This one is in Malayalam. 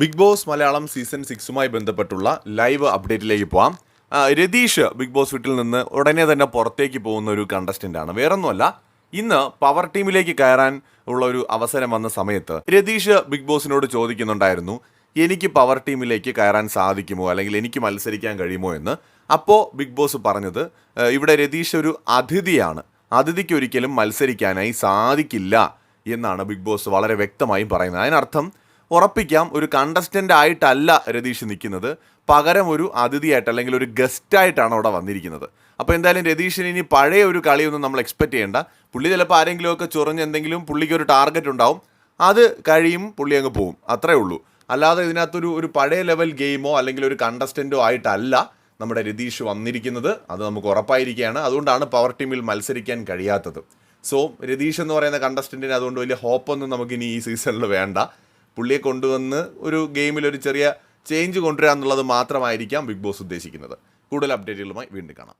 ബിഗ് ബോസ് മലയാളം സീസൺ സിക്സുമായി ബന്ധപ്പെട്ടുള്ള ലൈവ് അപ്ഡേറ്റിലേക്ക് പോവാം. രതീഷ് ബിഗ് ബോസ് വീട്ടിൽ നിന്ന് ഉടനെ തന്നെ പുറത്തേക്ക് പോകുന്ന ഒരു കണ്ടസ്റ്റന്റാണ് വേറൊന്നുമല്ല ഇന്ന് പവർ ടീമിലേക്ക് കയറാൻ ഉള്ള ഒരു അവസരം വന്ന സമയത്ത് രതീഷ് ബിഗ് ബോസിനോട് ചോദിക്കുന്നുണ്ടായിരുന്നു എനിക്ക് പവർ ടീമിലേക്ക് കയറാൻ സാധിക്കുമോ? അല്ലെങ്കിൽ എനിക്ക് മത്സരിക്കാൻ കഴിയുമോ? എന്ന്. അപ്പോൾ ബിഗ് ബോസ് പറഞ്ഞത് ഇവിടെ രതീഷ് ഒരു അതിഥിയാണ്. അതിഥിക്ക് ഒരിക്കലും മത്സരിക്കാനായി സാധിക്കില്ല എന്നാണ് ബിഗ് ബോസ് വളരെ വ്യക്തമായും പറയുന്നത്. അതിനർത്ഥം ഉറപ്പിക്കാം ഒരു കണ്ടസ്റ്റന്റ് ആയിട്ടല്ല രതീഷ് നിൽക്കുന്നത് പകരം ഒരു അതിഥിയായിട്ട് അല്ലെങ്കിൽ ഒരു ഗസ്റ്റായിട്ടാണ് അവിടെ വന്നിരിക്കുന്നത്. അപ്പോൾ എന്തായാലും രതീഷിന് ഇനി പഴയ ഒരു കളിയൊന്നും നമ്മൾ എക്സ്പെക്റ്റ് ചെയ്യേണ്ട. പുള്ളി ചിലപ്പോൾ ആരെങ്കിലുമൊക്കെ ചൊറിഞ്ഞ് എന്തെങ്കിലും പുള്ളിക്ക് ഒരു ടാർഗറ്റ് ഉണ്ടാവും. അത് കഴിയും പുള്ളി അങ്ങ് പോവും. അത്രേ ഉള്ളൂ. അല്ലാതെ ഇതിനകത്തൊരു ഒരു പഴയ ലെവൽ ഗെയിമോ അല്ലെങ്കിൽ ഒരു കണ്ടസ്റ്റന്റോ ആയിട്ടല്ല നമ്മുടെ രതീഷ് വന്നിരിക്കുന്നത്. അത് നമുക്ക് ഉറപ്പായിരിക്കുകയാണ്. അതുകൊണ്ടാണ് പവർ ടീമിൽ മത്സരിക്കാൻ കഴിയാത്തത്. സോ രതീഷ് എന്ന് പറയുന്ന കണ്ടസ്റ്റന്റിന് അതുകൊണ്ട് വലിയ ഹോപ്പൊന്നും നമുക്കിനി ഈ സീസണിൽ വേണ്ട. പുള്ളിയെ കൊണ്ടുവന്ന് ഒരു ഗെയിമിൽ ഒരു ചെറിയ ചേഞ്ച് കൊണ്ടുവരാന്നുള്ളത് മാത്രമായിരിക്കാം ബിഗ് ബോസ് ഉദ്ദേശിക്കുന്നത്. കൂടുതൽ അപ്ഡേറ്റുകളുമായി വീണ്ടും കാണാം.